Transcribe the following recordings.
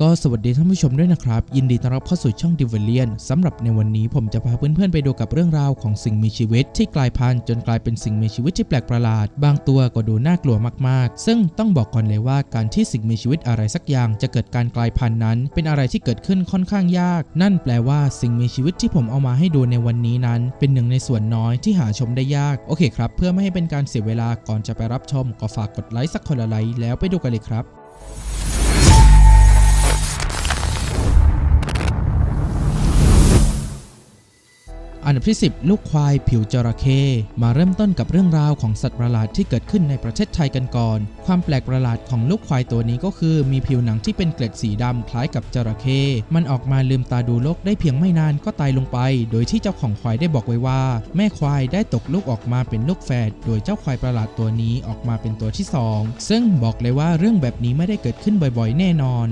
ก็สวัสดีท่านผู้ชมด้วยนะครับ ยินดีต้อนรับเข้าสู่ช่อง d i v a l i a n สำหรับในวันนี้ผมจะพาเพื่อนๆไปดูกับเรื่องราวของสิ่งมีชีวิตที่กลายพันธุ์จนกลายเป็นสิ่งมีชีวิตที่แปลกประหลาด บางตัวก็ดูน่ากลัวมากๆ ซึ่งต้องบอกก่อนเลยว่าการที่สิ่งมีชีวิตอะไรสักอย่าง จะเกิดการกลายพันธุ์นั้น เป็นอะไรที่เกิดขึ้นค่อนข้างยาก นั่นแปลว่าสิ่งมีชีวิตที่ผมเอามาให้ดูในวันนี้นั้น เป็นหนึ่งในส่วนน้อยที่หาชมได้ยากโอเคครับ เพื่อไม่ให้เป็นการเสียเวลาก่อนจะไปรับชมก็ฝากกดไลค์สักคนละไลค์แล้วไปดูกันเลยครับ นดับที่ 10 ลูกควายผิวจระเข้มาเริ่มต้นกับเรื่องราวของสัตว์ประหลาดที่เกิดขึ้นในประเทศไทยกันก่อน ความแปลกประหลาดของลูกควายตัวนี้ก็คือ มีผิวหนังที่เป็นเกล็ดสีดำคล้ายกับจระเข้มันออกมาลืมตาดูโลกได้เพียงไม่นานก็ตายลงไป โดยที่เจ้าของควายได้บอกไว้ว่า แม่ควายได้ตกลูกออกมาเป็นลูกแฝดโดยเจ้าควายประหลาดตัวนี้ออกมาเป็นตัวที่สองซึ่งบอกเลยว่าเรื่องแบบนี้ไม่ได้เกิดขึ้นบ่อยๆ แน่นอน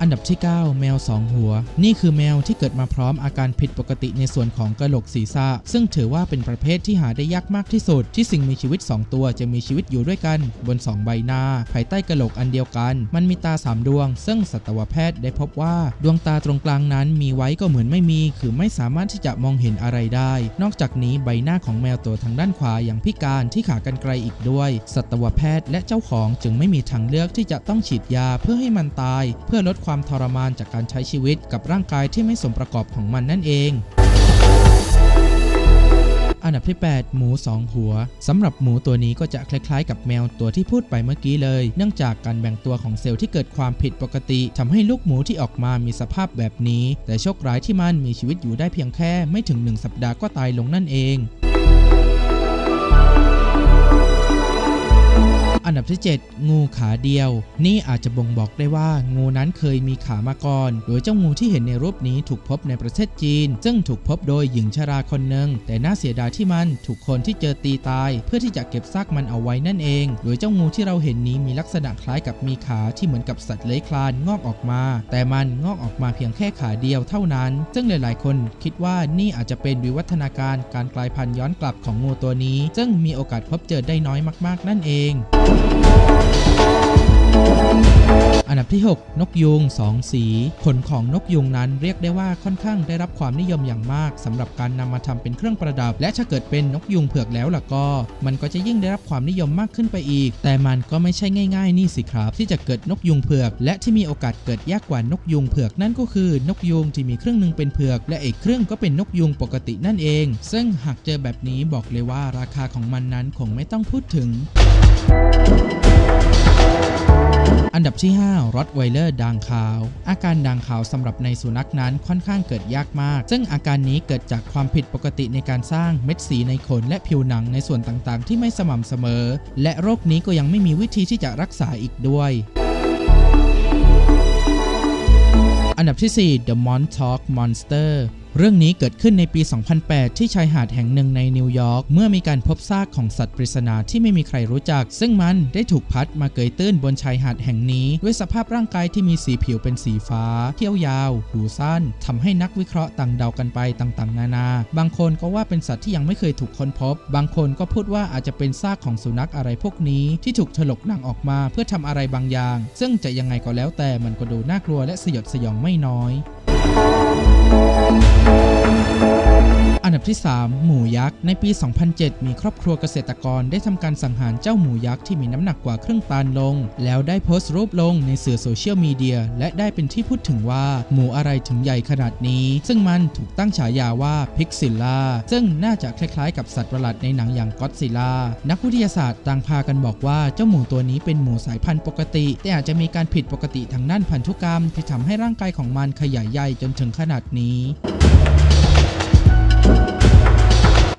อันดับที่ 9 แมว 2 หัว นี่คือแมวที่เกิดมาพร้อมอาการผิดปกติในส่วนของกระโหลกศีรษะ ซึ่งถือว่าเป็นประเภทที่หาได้ยากมากที่สุด ที่สิ่งมีชีวิต 2 ตัวจะมีชีวิตอยู่ด้วยกันบน 2 ใบหน้า ภายใต้กระโหลกอันเดียวกัน มันมีตา 3 ดวง ซึ่งสัตวแพทย์ได้พบว่าดวงตาตรงกลางนั้นมีไว้ก็เหมือนไม่มี คือไม่สามารถที่จะมองเห็นอะไรได้ นอกจากนี้ใบหน้าของแมวตัวทางด้านขวาอย่างพิการที่ขากรรไกรอีกด้วย สัตวแพทย์และเจ้าของจึงไม่มีทางเลือกที่จะต้องฉีดยาเพื่อให้มันตาย เพื่อลดความทรมานจากการใช้ชีวิตกับร่างกายที่ไม่สมประกอบของมันนั่นเอง อันดับที่ 8 หมู 2 หัวสำหรับหมูตัวนี้ก็จะคล้ายๆ กับแมวตัวที่พูดไปเมื่อกี้เลย เนื่องจากการแบ่งตัวของเซลล์ที่เกิดความผิดปกติทำให้ลูกหมูที่ออกมามีสภาพแบบนี้ แต่โชคร้ายที่มันมีชีวิตอยู่ได้เพียงแค่ไม่ถึง 1 สัปดาห์ก็ตายลงนั่นเอง อันดับที่ 7 งูขาเดียว นี่อาจจะบ่งบอกได้ว่า งูนั้นเคยมีขามาก่อน โดยเจ้างูที่เห็นในรูปนี้ถูกพบในประเทศจีน ซึ่งถูกพบโดยหญิงชราคนหนึ่ง แต่น่าเสียดายที่มันถูกคนที่เจอตีตาย เพื่อที่จะเก็บซากมันเอาไว้นั่นเอง โดยเจ้างูที่เราเห็นนี้มีลักษณะคล้ายกับมีขาที่เหมือนกับสัตว์เลื้อยคลานงอกออกมา แต่มันงอกออกมาเพียงแค่ขาเดียวเท่านั้น ซึ่งหลาย ๆ คนคิดว่านี่อาจจะเป็นวิวัฒนาการการกลายพันธุ์ย้อนกลับของงูตัวนี้ ซึ่งมีโอกาสพบเจอได้น้อยมาก ๆ นั่นเองอันดับที่ 6 นกยูง2สี ขนของนกยูงนั้นเรียกได้ว่าค่อนข้างได้รับความนิยมอย่างมากสำหรับการนำมาทำเป็นเครื่องประดับ และถ้าเกิดเป็นนกยูงเผือกแล้วล่ะก็ มันก็จะยิ่งได้รับความนิยมมากขึ้นไปอีก แต่มันก็ไม่ใช่ง่าย ๆ นี่สิครับ ที่จะเกิดนกยูงเผือก และที่มีโอกาสเกิดยากกว่านกยูงเผือกนั่นก็คือนกยูงที่มีเครึ่องหนึ่งเป็นเผือก และอีกเครึ่องก็เป็นนกยูงปกตินั่นเอง ซึ่งหากเจอแบบนี้บอกเลยว่าราคาของมันนั้นคงไม่ต้องพูดถึง อันดับที่ 5รอตไวเลอร์ด่างขาว อาการด่างขาวสำหรับในสุนัขนั้นค่อนข้างเกิดยากมาก ซึ่งอาการนี้เกิดจากความผิดปกติในการสร้างเม็ดสีในขนและผิวหนังในส่วนต่างๆ ที่ไม่สม่ำเสมอ และโรคนี้ก็ยังไม่มีวิธีที่จะรักษาอีกด้วยอันดับที่ 4 The Montauk Monster เรื่องนี้เกิดขึ้นในปี 2008 ที่ชายหาดแห่งหนึ่งในนิวยอร์ก เมื่อมีการพบซากของสัตว์ปริศนาที่ไม่มีใครรู้จัก ซึ่งมันได้ถูกพัดมาเกยตื้นบนชายหาดแห่งนี้ ด้วยสภาพร่างกายที่มีสีผิวเป็นสีฟ้าเที่ยวยาว หูสั้นทำให้นักวิเคราะห์ต่างเดากันไปต่างๆ นานา บางคนก็ว่าเป็นสัตว์ที่ยังไม่เคยถูกค้นพบ บางคนก็พูดว่าอาจจะเป็นซากของสุนัขอะไรพวกนี้ ที่ถูกถลกหนังออกมาเพื่อทำอะไรบางอย่าง ซึ่งจะยังไงก็แล้วแต่มันก็ดูน่ากลัวและสยดสยองไม่น้อย อันดับที่ 3 หมูยักษ์ในปี 2007 มีครอบครัวเกษตรกรได้ทำการสังหารเจ้าหมูยักษ์ที่มีน้ำหนักกว่าครึ่งตันลง แล้วได้โพสต์รูปลงในสื่อโซเชียลมีเดีย และได้เป็นที่พูดถึงว่าหมูอะไรถึงใหญ่ขนาดนี้ ซึ่งมันถูกตั้งฉายาว่าพิกซิลล่าซึ่งน่าจะคล้ายๆกับสัตว์ประหลาดในหนังอย่างก็อดซิลล่านักวิทยาศาสตร์ต่างพากันบอกว่าเจ้าหมูตัวนี้เป็นหมูสายพันธุ์ปกติ แต่อาจจะมีการผิดปกติทางด้านพันธุกรรม ที่ทำให้ร่างกายของมันขยายใหญ่จนถึงขนาดนี้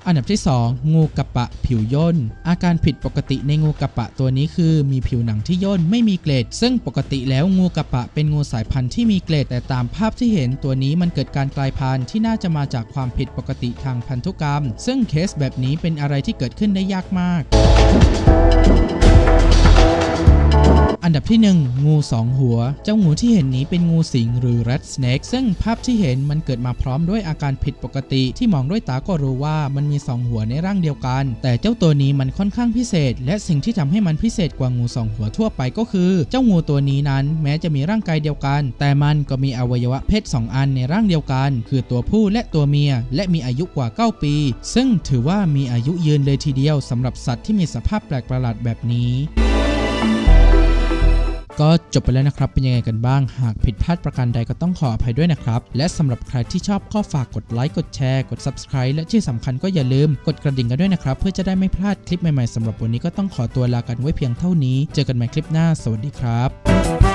อันดับที่ 2 งูกระปะผิวย่น อาการผิดปกติในงูกระปะตัวนี้คือ มีผิวหนังที่ย่นไม่มีเกล็ด ซึ่งปกติแล้วงูกระปะเป็นงูสายพันธุ์ที่มีเกล็ด แต่ตามภาพที่เห็นตัวนี้มันเกิดการกลายพันธุ์ที่น่าจะมาจากความผิดปกติทางพันธุกรรม ซึ่งเคสแบบนี้เป็นอะไรที่เกิดขึ้นได้ยากมาก อันดับที่ 1 งูสองหัว เจ้างูที่เห็นนี้เป็นงูสิงหรือ rat snake ซึ่งภาพที่เห็นมันเกิดมาพร้อมด้วยอาการผิดปกติ ที่มองด้วยตาก็รู้ว่ามันมีสองหัวในร่างเดียวกัน แต่เจ้าตัวนี้มันค่อนข้างพิเศษ และสิ่งที่ทำให้มันพิเศษกว่างูสองหัวทั่วไปก็คือ เจ้างูตัวนี้นั้น แม้จะมีร่างกายเดียวกัน แต่มันก็มีอวัยวะเพศสองอันในร่างเดียวกัน คือตัวผู้และตัวเมีย และมีอายุกว่า 9 ปี ซึ่งถือว่ามีอายุยืนเลยทีเดียวสำหรับสัตว์ที่มีสภาพแปลกประหลาดแบบนี้ ก็จบไปแล้วนะครับ เป็นยังไงกันบ้าง หากผิดพลาดประการใดก็ต้องขออภัยด้วยนะครับ และสำหรับใครที่ชอบก็ฝากกดไลค์ กดแชร์ กด Subscribe และที่สำคัญก็อย่าลืมกดกระดิ่งกันด้วยนะครับ เพื่อจะได้ไม่พลาดคลิปใหม่ๆสำหรับวันนี้ก็ต้องขอตัวลากันไว้เพียงเท่านี้ เจอกันใหม่คลิปหน้า สวัสดีครับ